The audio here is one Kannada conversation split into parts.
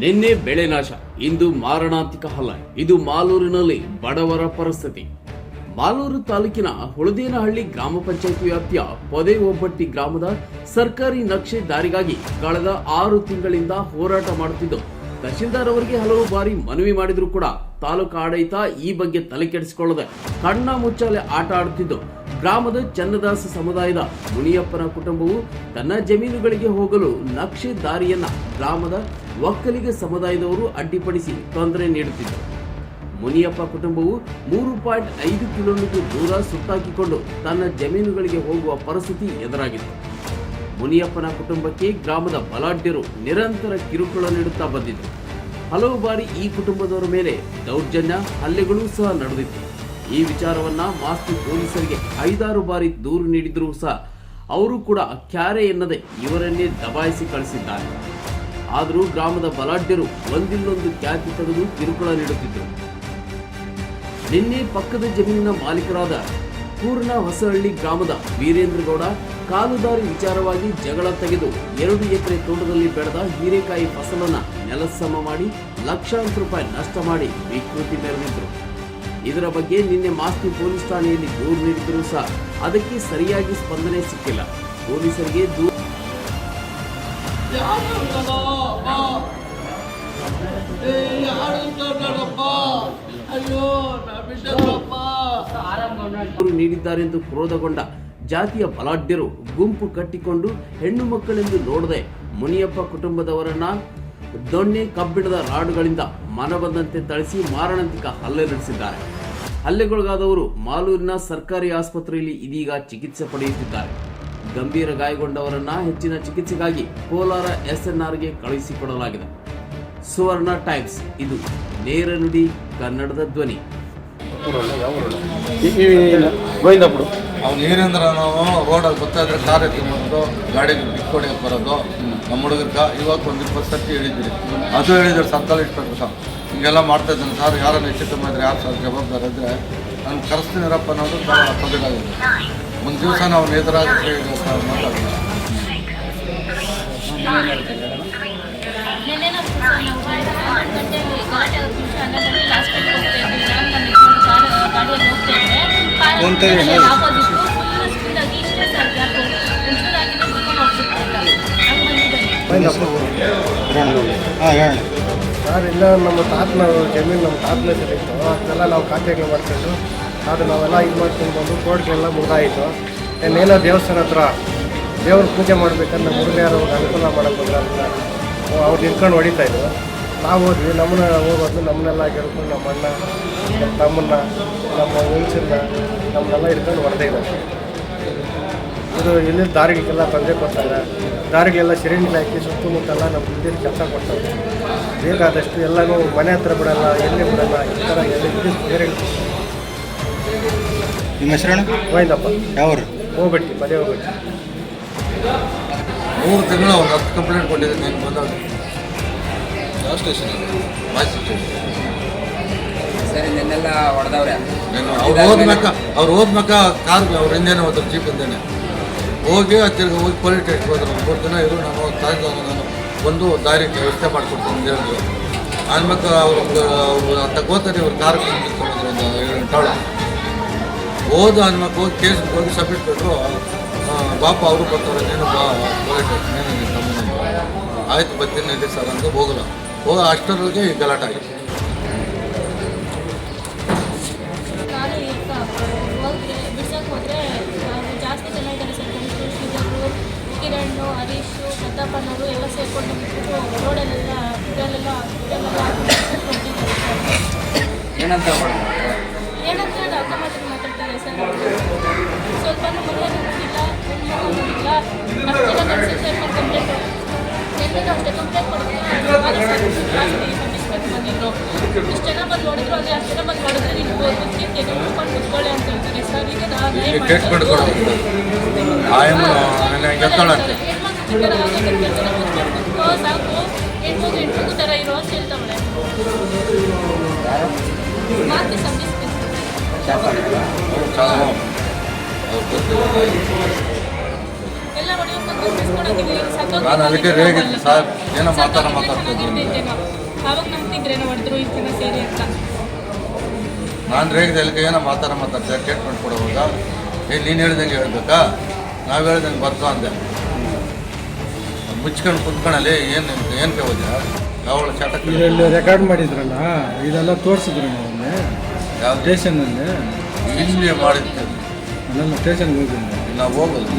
ನಿನ್ನೆ ಬೆಳೆ ನಾಶ. ಇಂದು ಮಾರಣಾಂತಿಕ ಹಲ್ಲ. ಇದು ಮಾಲೂರಿನಲ್ಲಿ ಬಡವರ ಪರಿಸ್ಥಿತಿ. ಮಾಲೂರು ತಾಲೂಕಿನ ಹುಳದೇನಹಳ್ಳಿ ಗ್ರಾಮ ಪಂಚಾಯತ್ ವ್ಯಾಪ್ತಿಯ ಪೊದೆ ಒಬ್ಬಟ್ಟಿ ಗ್ರಾಮದ ಸರ್ಕಾರಿ ನಕ್ಷೆ ದಾರಿಗಾಗಿ ಕಳೆದ ಆರು ತಿಂಗಳಿಂದ ಹೋರಾಟ ಮಾಡುತ್ತಿದ್ದು, ತಹಶೀಲ್ದಾರ್ ಅವರಿಗೆ ಹಲವು ಬಾರಿ ಮನವಿ ಮಾಡಿದ್ರು ಕೂಡ ತಾಲೂಕು ಆಡಳಿತ ಈ ಬಗ್ಗೆ ತಲೆ ಕೆಡಿಸಿಕೊಳ್ಳದೆ ಕಣ್ಣ ಮುಚ್ಚಾಲೆ ಆಟ ಆಡುತ್ತಿದ್ದು, ಗ್ರಾಮದ ಚನ್ನದಾಸ ಸಮುದಾಯದ ಮುನಿಯಪ್ಪನ ಕುಟುಂಬವು ತನ್ನ ಜಮೀನುಗಳಿಗೆ ಹೋಗಲು ನಕ್ಷೆ ದಾರಿಯನ್ನ ಗ್ರಾಮದ ಒಕ್ಕಲಿಗ ಸಮುದಾಯದವರು ಅಡ್ಡಿಪಡಿಸಿ ತೊಂದರೆ ನೀಡುತ್ತಿದ್ದರು. ಮುನಿಯಪ್ಪ ಕುಟುಂಬವು ಮೂರು ಪಾಯಿಂಟ್ ಐದು ಕಿಲೋಮೀಟರ್ ದೂರ ಸುತ್ತಾಕಿಕೊಂಡು ತನ್ನ ಜಮೀನುಗಳಿಗೆ ಹೋಗುವ ಪರಿಸ್ಥಿತಿ ಎದುರಾಗಿತ್ತು. ಮುನಿಯಪ್ಪನ ಕುಟುಂಬಕ್ಕೆ ಗ್ರಾಮದ ಬಲಾಢ್ಯರು ನಿರಂತರ ಕಿರುಕುಳ ನೀಡುತ್ತಾ ಬಂದಿದ್ದರು. ಹಲವು ಬಾರಿ ಈ ಕುಟುಂಬದವರ ಮೇಲೆ ದೌರ್ಜನ್ಯ, ಹಲ್ಲೆಗಳು ಸಹ ನಡೆದಿತ್ತು. ಈ ವಿಚಾರವನ್ನ ಮಾಸ್ತಿ ಪೊಲೀಸರಿಗೆ ಐದಾರು ಬಾರಿ ದೂರು ನೀಡಿದರೂ ಸಹ ಅವರು ಕೂಡ ಕ್ಯಾರೆ ಎನ್ನದೆ ಇವರನ್ನೇ ದಬಾಯಿಸಿ ಕಳಿಸಿದ್ದಾರೆ. ಆದರೂ ಗ್ರಾಮದ ಬಲಾಢ್ಯರು ಒಂದಿಲ್ಲೊಂದು ಖ್ಯಾತಿ ತೆಗೆದು ಕಿರುಕುಳ ನೀಡುತ್ತಿದ್ದರು. ನಿನ್ನೆ ಪಕ್ಕದ ಜಮೀನಿನ ಮಾಲೀಕರಾದ ಪೂರ್ಣ ಹೊಸಹಳ್ಳಿ ಗ್ರಾಮದ ವೀರೇಂದ್ರಗೌಡ ಕಾಲುದಾರಿ ವಿಚಾರವಾಗಿ ಜಗಳ ತೆಗೆದು ಎರಡು ಎಕರೆ ತೋಟದಲ್ಲಿ ಬೆಳೆದ ಹೀರೆಕಾಯಿ ಫಸಲನ್ನ ನೆಲಸಮ ಮಾಡಿ ಲಕ್ಷಾಂತರ ರೂಪಾಯಿ ನಷ್ಟ ಮಾಡಿ ವಿಕೃತಿ ಮೆರೆದಿದ್ದರು. ಇದರ ಬಗ್ಗೆ ನಿನ್ನೆ ಮಾಸ್ತಿ ಪೊಲೀಸ್ ಠಾಣೆಯಲ್ಲಿ ದೂರು ನೀಡಿದರೂ ಸಹ ಅದಕ್ಕೆ ಸರಿಯಾಗಿ ಸ್ಪಂದನೆ ಸಿಕ್ಕಿಲ್ಲ. ಪೊಲೀಸರಿಗೆ ದೂರು ಅಯ್ಯೋ ಎಂದು ಕ್ರೋಧಗೊಂಡ ಜಾತಿಯ ಬಲಾಢ್ಯರು ಗುಂಪು ಕಟ್ಟಿಕೊಂಡು ಹೆಣ್ಣು ಮಕ್ಕಳೆಂದು ನೋಡದೆ ಮುನಿಯಪ್ಪ ಕುಟುಂಬದವರನ್ನ ದೊಣ್ಣೆ ಕಬ್ಬಿಣದ ರಾಡುಗಳಿಂದ ಮನಬಂದಂತೆ ಥಳಿಸಿ ಮಾರಣಾಂತಿಕ ಹಲ್ಲೆ ನಡೆಸಿದ್ದಾರೆ. ಹಲ್ಲೆಗೊಳಗಾದವರು ಮಾಲೂರಿನ ಸರ್ಕಾರಿ ಆಸ್ಪತ್ರೆಯಲ್ಲಿ ಇದೀಗ ಚಿಕಿತ್ಸೆ ಪಡೆಯುತ್ತಿದ್ದಾರೆ. ಗಂಭೀರ ಗಾಯಗೊಂಡವರನ್ನ ಹೆಚ್ಚಿನ ಚಿಕಿತ್ಸೆಗಾಗಿ ಕೋಲಾರ ಎಸ್ಎನ್ಆರ್ಗೆ ಕಳುಹಿಸಿಕೊಡಲಾಗಿದೆ. ಸುವರ್ಣ ಟೈಮ್ಸ್. ಇದು ನೇರ ನುಡಿ ಕನ್ನಡದ ಧ್ವನಿ. ಗೋವಿಂದಪುರ ಅವ್ನು ಏನೆಂದ್ರೆ ನಾವು ರೋಡಲ್ಲಿ ಬರ್ತಾ ಇದ್ರೆ ಕಾರ್ ಎತ್ಕೊಂಡ್ಬಂದು ಗಾಡಿಗೆ ಬಿಟ್ಕೊಡಿಯಕ್ಕೆ ಬರೋದು. ನಮ್ಮ ಹುಡುಗರ್ಗ ಇವಾಗ ಒಂದು ಇಪ್ಪತ್ತು ಸರ್ತಿ ಹೇಳಿದ್ರಿ ಅದು ಹೇಳಿದ್ರು ಸರ್ಕಾರ ಇಟ್ಬೇಕು ಸರ್ ಹಿಂಗೆಲ್ಲ ಮಾಡ್ತಾ ಇದ್ದಾನೆ ಸರ್. ಯಾರನ್ನು ಹೆಚ್ಚು ಮಾಡಿದ್ರೆ ಇದ್ರೆ ಯಾರು ಸರ್ ಜವಾಬ್ದಾರಿ ಇದ್ದರೆ ನಾನು ಕರೆಸ್ತೀನಿರಪ್ಪ ಅನ್ನೋದು ಪದಗಳಾಗಿದೆ ಒಂದು ದಿವಸ ನಾವು ಎದುರಾಗಿ ಸರ್ ಮಾತಾಡೋದು. ಸರ್ ಇಲ್ಲ ನಮ್ಮ ತಾತನ ಜಮೀನು ನಮ್ಮ ತಾತನ ಇತ್ತು ಅದನ್ನೆಲ್ಲ ನಾವು ಖಾತೆಗಳು ಮಾಡ್ಕೊಂಡು ಅದು ನಾವೆಲ್ಲ ಇದು ಮಾಡ್ಕೊಂಡು ಬಂದು ಕೋರ್ಟ್ಗೆಲ್ಲ ಮುಗ್ದಾಯಿತು ಇನ್ನೇನೋ ದೇವಸ್ಥಾನ ಹತ್ರ ದೇವ್ರ ಪೂಜೆ ಮಾಡ್ಬೇಕಂದ್ರೆ ಹುಡುಗ ಯಾರೋ ಅನುಕೂಲ ಮಾಡೋಕ್ಕೆ ಬಂದ್ರಲ್ಲ ಅವ್ರು ನಿಂತ್ಕೊಂಡು ಹೊಡಿತಾ ಇದ್ರು. ನಾವು ಹೋದ್ವಿ. ನಮ್ಮನ್ನ ಹೋಗೋದು ನಮ್ಮನ್ನೆಲ್ಲ ಗೆಲ್ಕೊಂಡು ನಮ್ಮ ಅಣ್ಣ ನಮ್ಮ ತಮ್ಮನ್ನ ನಮ್ಮ ಹುಲ್ಸನ್ನ ನಮ್ಮನ್ನೆಲ್ಲ ಹಿಡ್ಕೊಂಡು ಹೊಡೆದೇ ಇದ್ದಾರೆ. ಇದು ಇಲ್ಲಿ ದಾರಿಗೆಲ್ಲ ತೊಂದರೆ ಕೊಡ್ತಾರೆ ದಾರಿಗೆಲ್ಲ ಸಿರಿಂಡ್ಲ್ ಹಾಕಿ ಸುತ್ತಮುತ್ತೆಲ್ಲ ನಮ್ಮ ಹಿಂದಿನ ಕೆಲಸ ಕೊಡ್ತಾರೆ ಬೇಕಾದಷ್ಟು ಎಲ್ಲನೂ ಮನೆ ಹತ್ರ ಬಿಡಲ್ಲ ಎಲ್ಲಿ ಬಿಡಲ್ಲ ಈ ಥರ ಎಲ್ಲ ಬೇರೆ ನಿಮ್ಮ ಹೆಸರು ಹೋಯ್ದಪ್ಪ ಯಾವ್ರು? ಹೋಗ್ಬಿಟ್ಟು ಮನೆ ಹೋಗ್ಬಿಟ್ಟು. ಮೂರು ತಿಂಗಳು ಒಂದು ಹತ್ತು ಕಂಪ್ಲೇಂಟ್ ಕೊಟ್ಟಿದ್ದೆ ನೀನು ಬಂದಾಗ ಯಾವ ಸ್ಟೇಷನ್ ಸರಿ ನಾನು ಅವ್ರು ಹೋದ್ಮಕ್ಕ ಅವ್ರು ಕಾರ್ ಅವ್ರ ಹಿಂದೇನೆ ಹೋದ್ರು ಜೀಪ್ ಹಿಂದೇನೆ. ಹೋಗಿ ತಿರ್ಗಿ ಹೋಗಿ ಪೊಲೀಸ್ ಸ್ಟೇಷನ್ಗೆ ಹೋದ್ರು. ಮೂರು ದಿನ ಇರು ನಾನು ತಾಯಿ ನಾನು ಬಂದು ದಾರಿಗೆ ವ್ಯವಸ್ಥೆ ಮಾಡಿಕೊಡ್ತೀನಿ ಅಂತ ಹೇಳಿದ್ರು. ಆನ್ಮಕ್ಕ ಅವ್ರು ಅವ್ರು ತಗೋತಾರೆ ಅವ್ರು ಕಾರ್ ಒಂದು ಏಳು ಗಂಟೆ ಹೋದ ಆದ್ಮ್ಯಾಕ ಹೋಗಿ ಕೇಸ್ ಹೋಗಿ ಸಬ್ಮಿಟ್ ಕೊಟ್ಟರು ಬಾಪ ಅವರು ಬರ್ತಾರೆ ನೀನು ಬಾ ನೀನು ನಿನ್ನ ತಮ್ಮನ ಆಯ್ತು ಬರ್ತೀನಿ ನಡಿ ಸರ್ ಅಂತ ಹೋಗಲ್ಲ. ಹೋಗ ಅಷ್ಟರೊಳಗೆ ಈ ಗಲಾಟೆ ಆಗಿದೆ ಕಿರಣ್ ಹರೀಶು ಎಲ್ಲ ಸೇರಿಕೊಂಡು ರೋಡಲ್ಲೆಲ್ಲ ಇದರಲ್ಲೆಲ್ಲ ಏನಂತ ಅದು ಆಟೋಮೆಟಿಕ್ ಮಾತಾಡ್ತಾರೆ ಸರ್ ಸ್ವಲ್ಪನೂ ಮರ್ಯಾದೆ ಕೊಟ್ಟಿಲ್ಲ ಹೆಣ್ಮಕ್ಳು ನೋಡಿಲ್ಲ ಅಷ್ಟು ಜನ ಕಳಿಸಿ ಸೇರ್ಕೊಂಡು ಕಂಪ್ಲೇಂಟ್ ನಿನ್ನೆನೂ ಅಷ್ಟೇ ಕಂಪ್ಲೇಂಟ್ ಕೊಡ್ತಾರೆ ಬಂದಿದ್ರು ಇಷ್ಟು ಜನ ಬಂದು ನೋಡಿದ್ರು ಅದೇ ಅಷ್ಟು ಜನ ಬಂದು ನೋಡಿದ್ರೆ ನೀವು ಕುತ್ಕೊಂಡು ತೆಗೆದುಕೊಂಡು ಕುತ್ಕೊಳ್ಳಿ ಅಂತ ಹೇಳ್ತಾರೆ ಸರ್ ಈಗ ನಾನು ಕುತ್ಕೊಂಡು ಸಾಕು ಹೆಣ್ಮಗು ಥರ ಇರೋ ಅಂತ ಮಾತು ನಾನು ಅದಕ್ಕೆ ರೇಗಿದ್ದೆ. ಸರ್, ಏನೋ ಮಾತಾಡ ಮಾತಾಡ್ತಿದ್ದೀನಿ. ನಾವು. ನಾನು ರೇಗಿದ ಅಲ್ಲಿಗೆ ಏನೋ ಮಾತಾಡ ಮಾತಾಡ್ತೀಯ ಟ್ರೀಟ್ಮೆಂಟ್ ಕೊಡುವಾಗ ಏ ನೀನು ಹೇಳ್ದಂಗೆ ಹೇಳ್ಬೇಕಾ? ನಾವು ಹೇಳ್ದಂಗೆ ಬರ್ತಾ ಅಂದೆ. ಮುಚ್ಕೊಂಡು ಕುತ್ಕೊಳ್ಳಲ್ಲಿ ಏನು ಏನು ಹೋದ್ಯಾ ಅವಳು ಚಟಕ್ಕೆ ಇದರಲ್ಲಿ ರೆಕಾರ್ಡ್ ಮಾಡಿದ್ರಲ್ಲ? ಇದೆಲ್ಲ ತೋರಿಸಿದ್ರು ಮೊನ್ನೆ ಯಾವ್ದು? ಸ್ಟೇಷನ್ ಇಲ್ಲಿ ಮಾಡಿದ್ದೆ. ಅಲ್ಲೆಲ್ಲ ಸ್ಟೇಷನ್ಗೆ ಹೋಗಿದ್ದೆ. ನಾವು ಹೋಗೋದು.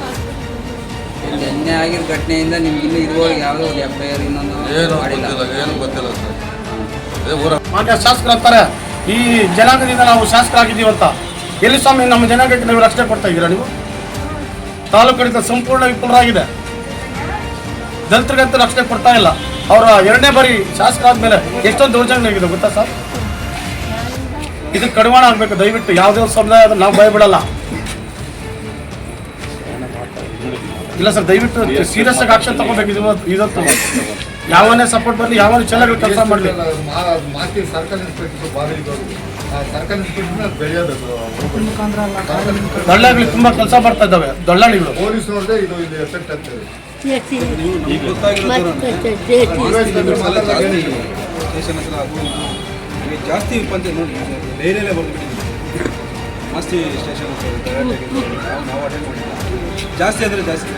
ಹಾಸ್ಪಿಟಲ್ ನಿನ್ನೆ ಆಗಿರೋ ಘಟನೆಯಿಂದ ನಿಮ್ಗೆ ಇನ್ನೂ ಇದುವರೆಗೆ ಯಾವುದೋ ಒಂದು ಎಫ್ ಐ ಆರ್ ಇನ್ನೊಂದು ಏನು ಮಾಡಿಲ್ಲ. ಗೊತ್ತಿಲ್ಲ ಏನು ಗೊತ್ತಿಲ್ಲ ಸರ್. ಅದೇ ಊರ ಮಾನ್ಯ ಶಾಸಕರು ಅಂತಾರೆ ಈ ಜನಾಂಗದಿಂದ ನಾವು ಶಾಸಕರಾಗಿದ್ದೀವಿ ಅಂತ ಎಲ್ಲಿ ಸ್ವಾಮಿ ನಮ್ಮ ಜನಾಂಗಕ್ಕೆ ನೀವು ರಕ್ಷಣೆ ಕೊಡ್ತಾ ಇದ್ದೀರಾ ನೀವು? ತಾಲೂಕು ಸಂಪೂರ್ಣ ವಿಫಲರಾಗಿದೆ. ದಲಿತರಿಗಂತೂ ರಕ್ಷಣೆ ಕೊಡ್ತಾ ಇಲ್ಲ. ಅವರ ಎರಡನೇ ಬಾರಿ ಶಾಸಕ ಆದ್ಮೇಲೆ ಎಷ್ಟೊಂದು ದೌರ್ಜನ್ಯ ಆಗಿದೆ ಗೊತ್ತಾ ಸರ್? ಇದು ಕಡಿವಾಣ ಆಗಬೇಕು, ದಯವಿಟ್ಟು ಯಾವ್ದೇ ಸಮುದಾಯ ಆದ್ರೂ ನಾವು ಭಯ ಬಿಡಲ್ಲ ಇಲ್ಲ ಸರ್, ದಯವಿಟ್ಟು ಸೀರಿಯಸ್ ಆಗಿ ಆಕ್ಷನ್ ತಗೋಬೇಕು, ಇದು ಇದೊತ್ತು ಯಾವನೇ ಸಪೋರ್ಟ್ ಬರಲಿ ಯಾವ ಚೆನ್ನಾಗಿ ಕೆಲಸ ಮಾಡಲಿ. ಮಾತಿ ತುಂಬಾ ಕೆಲಸ ಮಾಡ್ತಾ ಇದ್ದಾವೆ ದಳ್ಳಾಳಿಗಳು ಈಗ ಜಾಸ್ತಿ ಪಂಚ ನೋಡಿ ಡೈರಿಯಲ್ಲೇ ಬರ್ದುಬಿಟ್ಟಿದ್ದೀವಿ ಜಾಸ್ತಿ ಸ್ಟೇಷನ್ ನಾವು ಜಾಸ್ತಿ ಅಂದರೆ ಜಾಸ್ತಿ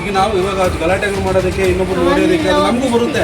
ಈಗ ನಾವು ಇವಾಗ ಗಲಾಟೆಗಳು ಮಾಡೋದಕ್ಕೆ ಇನ್ನೊಬ್ಬರು ನೋಡೋದಕ್ಕೆ ನಮಗೂ ಬರುತ್ತೆ.